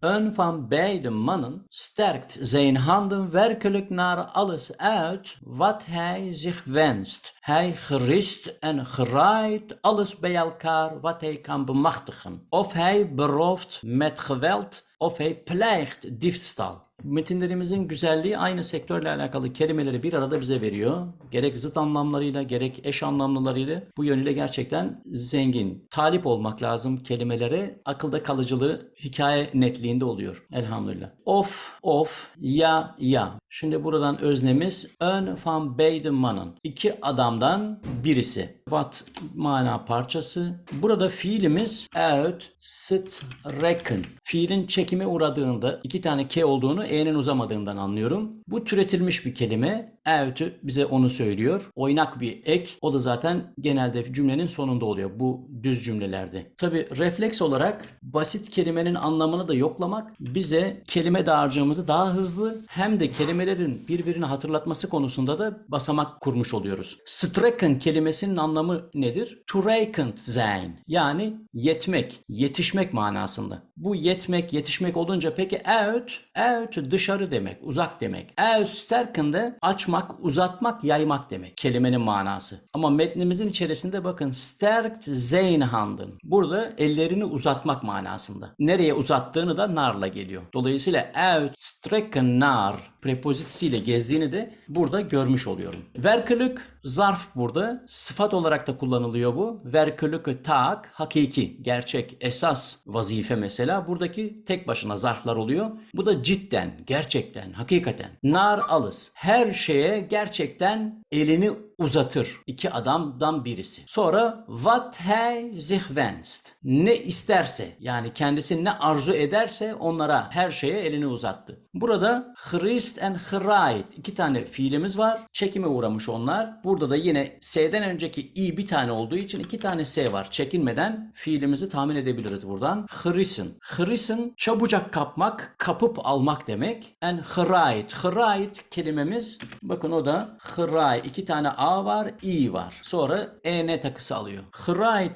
Een van beide mannen sterkt zijn handen werkelijk naar alles uit wat hij zich wenst. Hij gerust en graait alles bij elkaar wat hij kan bemachtigen. Of hij berooft met geweld of hij pleegt diefstal. Metinlerimizin güzelliği aynı sektörle alakalı kelimeleri bir arada bize veriyor. Gerek zıt anlamlarıyla gerek eş anlamlılarıyla bu yönüyle gerçekten zengin. Talip olmak lazım kelimelere. Akılda kalıcılığı hikaye netliğinde oluyor. Elhamdülillah. Of, of, ya, ya. Şimdi buradan öznemiz ön van beide mannen. İki adamdan birisi. What mana parçası. Burada fiilimiz uit strekken. Fiilin çekime uğradığında iki tane k olduğunu e'nin uzamadığından anlıyorum. Bu türetilmiş bir kelime. Uit'ü bize onu söylüyor. Oynak bir ek. O da zaten genelde cümlenin sonunda oluyor bu düz cümlelerde. Tabi refleks olarak basit kelimenin anlamını da yoklamak bize kelime dağarcığımızı daha hızlı hem de kelimelerin birbirini hatırlatması konusunda da basamak kurmuş oluyoruz. Strecken kelimesinin anlamı nedir? To reckon sein yani yetmek, yetişmek manasında. Bu yetmek, yetişmek olunca peki out, out dışarı demek, uzak demek. Out sterken de açmak, uzatmak, yaymak demek. Kelimenin manası. Ama metnimizin içerisinde bakın sterkt sein handen. Burada ellerini uzatmak manasında. Nereye uzattığını da narla geliyor. Dolayısıyla out strecken nar prepozitisiyle gezdiğini de burada görmüş oluyorum. Verkülük zarf burada. Sıfat olarak da kullanılıyor bu. Verkülük tak hakiki, gerçek, esas vazife mesela. Buradaki tek başına zarflar oluyor. Bu da cidden, gerçekten, hakikaten. Nar alız. Her şeye gerçekten elini uzatır. İki adamdan birisi. Sonra what he sich wünscht. Ne isterse yani kendisi ne arzu ederse onlara her şeye elini uzattı. Burada Christ and Hreit iki tane fiilimiz var. Çekime uğramış onlar. Burada da yine S'den önceki i bir tane olduğu için iki tane S var. Çekinmeden fiilimizi tahmin edebiliriz buradan. Hrisen. Hrisen çabucak kapmak, kapıp almak demek. And Hreit. Hreit kelimemiz bakın o da Hreit. İki tane A var, i var. Sonra en takısı alıyor.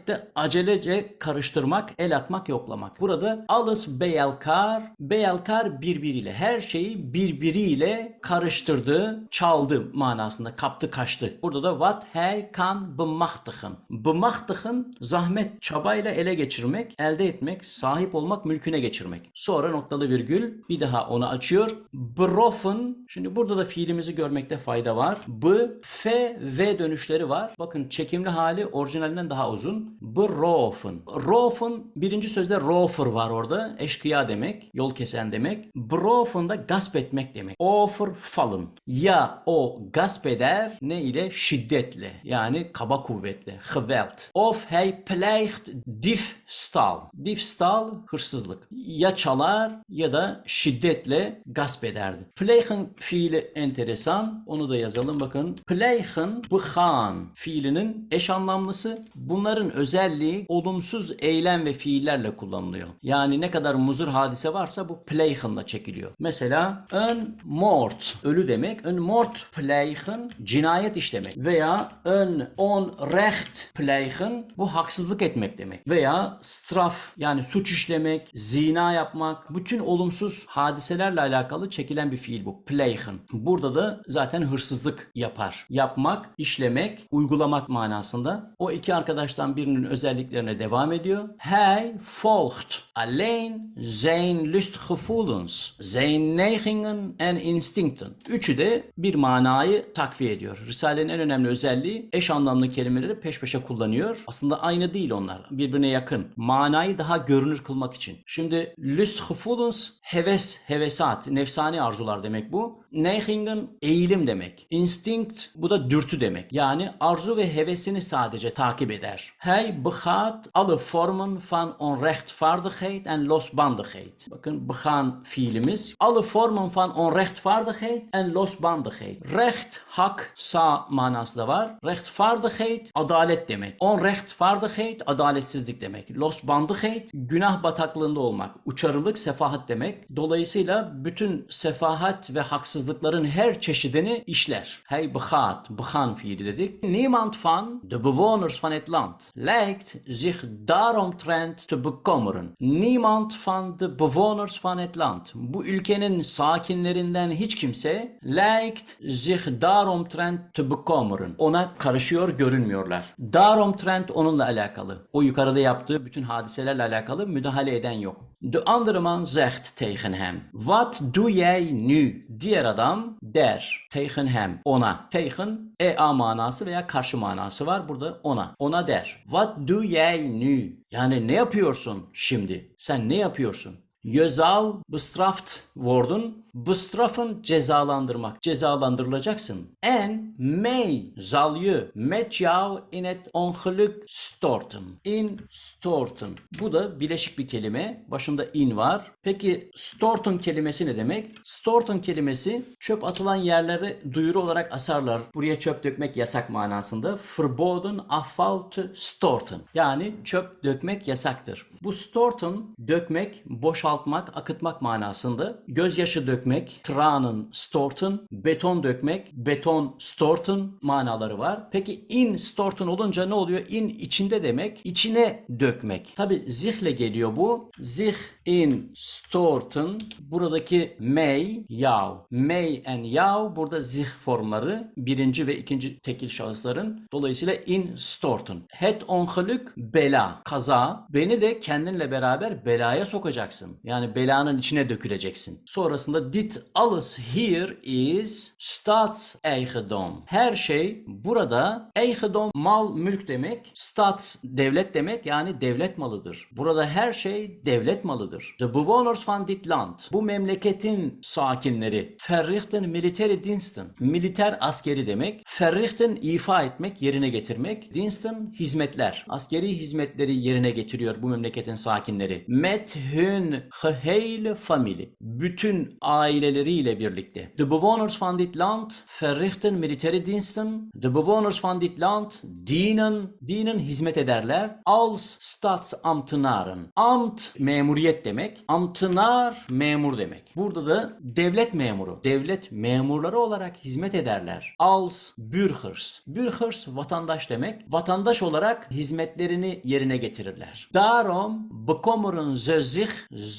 De acelece karıştırmak, el atmak, yoklamak. Burada alles beyelkar, beyelkar birbiriyle. Her şeyi birbiriyle karıştırdı, çaldı manasında. Kaptı, kaçtı. Burada da what he kan bemachtigen. Bemachtigen zahmet, çabayla ele geçirmek, elde etmek, sahip olmak, mülküne geçirmek. Sonra noktalı virgül bir daha onu açıyor. Berofen. Şimdi burada da fiilimizi görmekte fayda var. B, F, V dönüşleri var. Bakın çekimli hali orijinalinden daha uzun. Berofen. Rofen birinci sözde rofer var orada. Eşkıya demek, yol kesen demek. Berofen da gasp etmek demek. Over fallen. Ya o gasp eder ne ile? Şiddetle. Yani kaba kuvvetle. Geweld. Of hij pleegt diefstal. Diefstal hırsızlık. Ya çalar ya da şiddetle gasp ederdi. Plegen fiili enteresan. Onu da yazalım bakın. Plegen begaan fiilinin eş anlamlısı. Bunların özelliği olumsuz eylem ve fiillerle kullanılıyor. Yani ne kadar muzur hadise varsa bu plegen'la çekiliyor. Mesela ön mort ölü demek. Ön mort plegen cinayet işlemek veya ön on recht plegen bu haksızlık etmek demek. Veya straf yani suç işlemek, zina yapmak bütün olumsuz hadiselerle alakalı çekilen bir fiil bu. Plegen. Burada da zaten hırsızlık yapar. Yapmak, işlemek, uygulamak manasında. O iki arkadaştan birinin özelliklerine devam ediyor. Hij volgt alleen zijn lustgevoelens, zijn neigingen en instincten. Üçü de bir manayı takviye ediyor. Risale'nin en önemli özelliği eş anlamlı kelimeleri peş peşe kullanıyor. Aslında aynı değil onlar. Birbirine yakın. Manayı daha görünür kılmak için. Şimdi lustgevoelens heves, hevesat, nefsani arzular demek bu. Neigingen eğilim demek. Instinct bu da dürtü demek. Yani arzu ve hevesini sadece takip eder. Hij begaat alle vormen van onrechtvaardigheid en losbandigheid. Bakın begaan fiilimiz. Alle vormen van onrechtvaardigheid en losbandigheid. Recht, hak, sağ manası da var. Rechtvaardigheid adalet demek. Onrechtvaardigheid adaletsizlik demek. Losbandigheid günah bataklığında olmak. Uçarılık sefahat demek. Dolayısıyla bütün sefahat ve haksızlıkların her çeşidini işler. Hey begaat. gaan fiili dedik. Niemand van de bewoners van het land lijkt zich daaromtrent te bekommeren. Niemand van de bewoners van het land. Bu ülkenin sakinlerinden hiç kimse lijkt zich daaromtrent te bekommeren. Ona karışıyor görünmüyorlar. Daaromtrent onunla alakalı. O yukarıda yaptığı bütün hadiselerle alakalı müdahale eden yok. De andere man zegt tegen hem. Wat doe jij nu? Diğer adam der. Tegen hem. Ona. Tegen ea manası veya karşı manası var. Burada ona. Ona der. Wat doe jij nu? Yani ne yapıyorsun şimdi? Sen ne yapıyorsun? Zou bestraft worden. Bestraffen cezalandırmak. Cezalandırılacaksın. En mij zal je met jou in het ongeluk storten. In storten. Bu da bileşik bir kelime. Başında in var. Peki storten kelimesi ne demek? Storten kelimesi çöp atılan yerlere duyuru olarak asarlar. Buraya çöp dökmek yasak manasında. Verboden afval te storten. Yani çöp dökmek yasaktır. Bu storten dökmek, boşaltmak, akıtmak manasında. Gözyaşı dökmek, tranen storten, beton dökmek, beton storten manaları var. Peki in storten olunca ne oluyor? In içinde demek, içine dökmek. Tabi zihle geliyor bu. Zih in storten buradaki may, yav. May and yav burada zih formları birinci ve ikinci tekil şahısların. Dolayısıyla in storten. Het ongeluk bela, kaza. Beni de kendinle beraber belaya sokacaksın. Yani belanın içine döküleceksin. Sonrasında dit alles hier is staatseigendom. Her şey burada eigendom mal mülk demek. Staats devlet demek yani devlet malıdır. Burada her şey devlet malıdır. De bewoners van dit land. Bu memleketin sakinleri. Verrichten military diensten. Militer askeri demek. Verrichten ifa etmek, yerine getirmek. Diensten hizmetler. Askeri hizmetleri yerine getiriyor bu memleketin sakinleri. Met hun gehele familie. Bütün aileleriyle birlikte. De bewoners van dit land verrichten military diensten. De bewoners van dit land dienen, dienen hizmet ederler. Als staatsambtenaren. Amt memuriyet demek. Amtınar memur demek. Burada da devlet memuru. Devlet memurları olarak hizmet ederler. Als bürgers. Bürgers vatandaş demek. Vatandaş olarak hizmetlerini yerine getirirler. Daarom bekommeren ze zich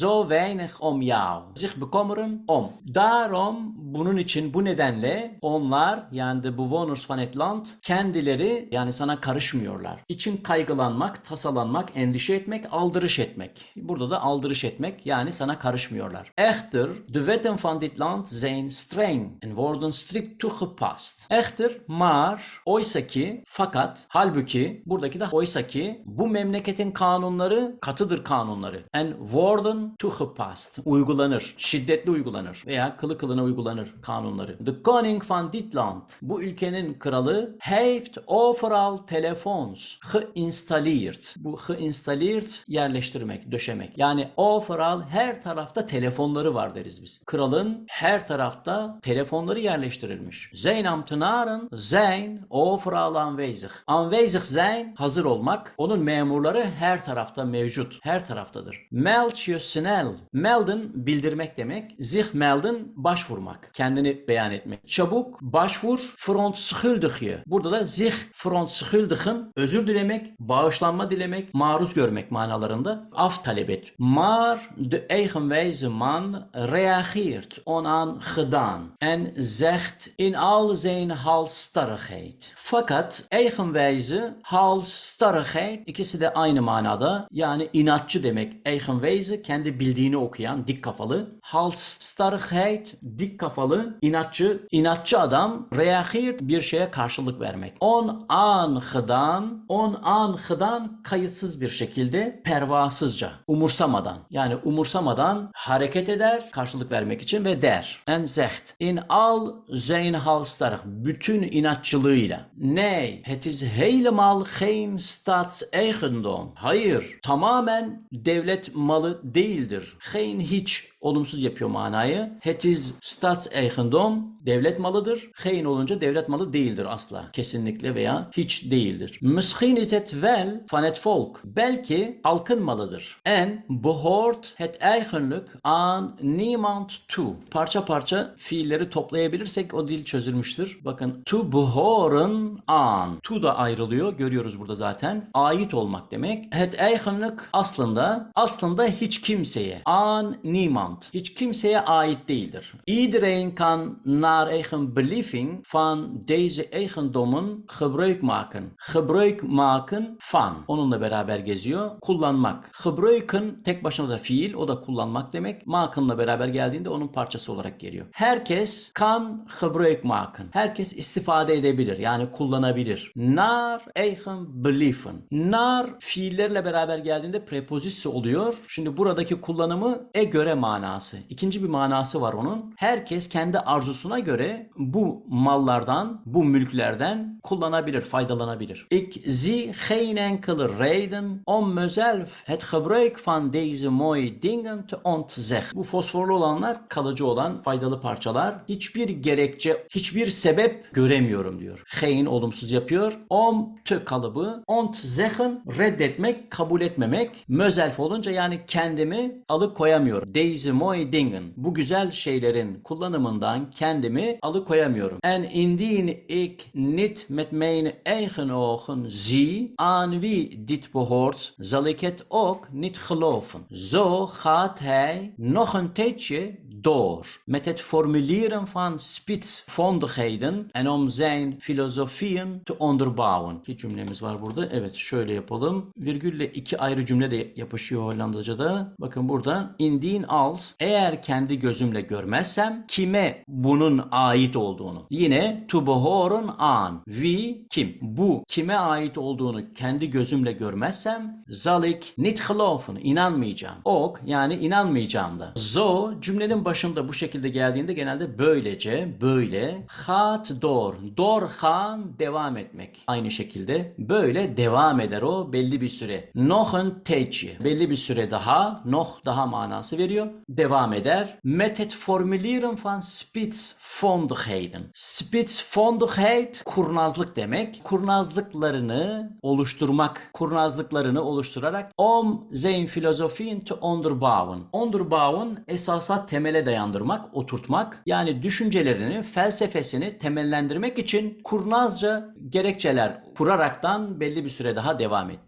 zo weinig om jou. Zich bekommeren om. Daarom bunun için bu nedenle onlar yani de bewoners van het land kendileri yani sana karışmıyorlar. İçin kaygılanmak, tasalanmak, endişe etmek, aldırış etmek. Burada da aldırış etmek yani sana karışmıyorlar. Echter, de wetten van dit land zijn streng en worden strikt toegepast. Echter, maar, oysa ki, fakat, halbuki, buradaki de oysa ki, bu memleketin kanunları katıdır kanunları. En worden toegepast. Uygulanır. Şiddetli uygulanır. Veya kılı kılına uygulanır kanunları. De koning van dit land. Bu ülkenin kralı heeft overal telefoons geïnstalleerd. Bu geïnstalleerd yerleştirmek, döşemek. Yani overal her tarafta telefonları var deriz biz. Kralın her tarafta telefonları yerleştirilmiş. Zijn ambtenaren zijn overal aanwezig. Aanwezig zijn hazır olmak. Onun memurları her tarafta mevcut. Her taraftadır. Meld je snel. Melden bildirmek demek. Zich melden başvurmak. Kendini beyan etmek. Çabuk başvur verontschuldig je. Burada da zich verontschuldigen özür dilemek, bağışlanma dilemek, maruz görmek manalarında af talep et. Maar de eigenwijze man reageert onaangedaan en zegt in al zijn halstarrigheid. Fakat eigenwijze, halstarrigheid ikisi de aynı manada. Yani inatçı demek. Eigenwijze kendi bildiğini okuyan, dik kafalı. Halstarrigheid dik kafalı, inatçı. inatçı adam reageert bir şeye karşılık vermek. On angedaan, on angedaan kayıtsız bir şekilde pervasızca, umursamadan. Yani umursamadan hareket eder karşılık vermek için ve der. En zegt in al zijn halstarrig bütün inatçılığıyla. Nee, het is helemaal geen staatseigendom. Hayır, tamamen devlet malı değil değildir. Geen hiç olumsuz yapıyor manayı. Het is staatseigendom devlet malıdır. Geen olunca devlet malı değildir asla. Kesinlikle veya hiç değildir. Misschien is het wel van het volk. Belki halkın malıdır. En behoort het eigenlijk aan niemand toe. Parça parça fiilleri toplayabilirsek o dil çözülmüştür. Bakın to behoren aan. To da ayrılıyor. Görüyoruz burada zaten. Ait olmak demek. Het eigenlijk aslında aslında hiç kimseye. Aan niemand. Hiç kimseye ait değildir. Iedereen kan naar eigen beleving van deze eigendommen gebruik maken. Gebruik maken van. Onunla beraber geziyor. Kullanmak. Gebruiken tek başına da fiil. O da kullanmak demek. Maken'la beraber geldiğinde onun parçası olarak geliyor. Herkes kan gebruik maken. Herkes istifade edebilir. Yani kullanabilir. Naar eigen believen. Naar fiillerle beraber geldiğinde prepozisi oluyor. Şimdi buradaki kullanımı e göre manası. İkinci bir manası var onun. Herkes kendi arzusuna göre bu mallardan, bu mülklerden kullanabilir, faydalanabilir. Ik zie geen enkele reden om mezelf het gebruik van deze mooie dingen te ontzeggen. Bu fosforlu olanlar kalıcı olan faydalı parçalar. Hiçbir gerekçe, hiçbir sebep göremiyorum diyor. Geen olumsuz yapıyor. Om te kalıbı. Ontzeggen reddetmek, kabul etmemek. Mözelf olunca yani kendimi alıkoyamıyorum. Deze mooie dingen. Bu güzel şeylerin kullanımından kendimi alıkoyamıyorum. En indien ik niet met mijn eigen ogen zie aan wie dit behoort, zal ik het ook niet geloven. Zo gaat hij nog een tijdje door met het formuleren van spitsvondigheden en om zijn filosofieën te onderbouwen. İki cümlemiz var burada. Evet şöyle yapalım. Virgülle iki ayrı cümle de yapışıyor Hollandaca'da. Bakın burada indien als eğer kendi gözümle görmezsem kime bunun ait olduğunu. Yine to behoren aan. Wie kim? Bu kime ait olduğunu kendi gözümle görmezsem zal ik niet geloven. inanmayacağım. Ok yani inanmayacağım da. Zo cümlenin başında bu şekilde geldiğinde genelde böylece, böyle. Gaat door. Door gaan devam etmek. Aynı şekilde böyle devam eder o belli bir süre. Een tijdje. Belli bir süre daha. Nog daha manası veriyor. Devam eder. Met het formuleren van spitsvondigheden. Spitsvondigheid kurnazlık demek. Kurnazlıklarını oluşturmak. Kurnazlıklarını oluşturarak om zijn filosofieën te onderbouwen. Onderbouwen esasa temele dayandırmak, oturtmak. Yani düşüncelerini, felsefesini temellendirmek için kurnazca gerekçeler kuraraktan belli bir süre daha devam etti.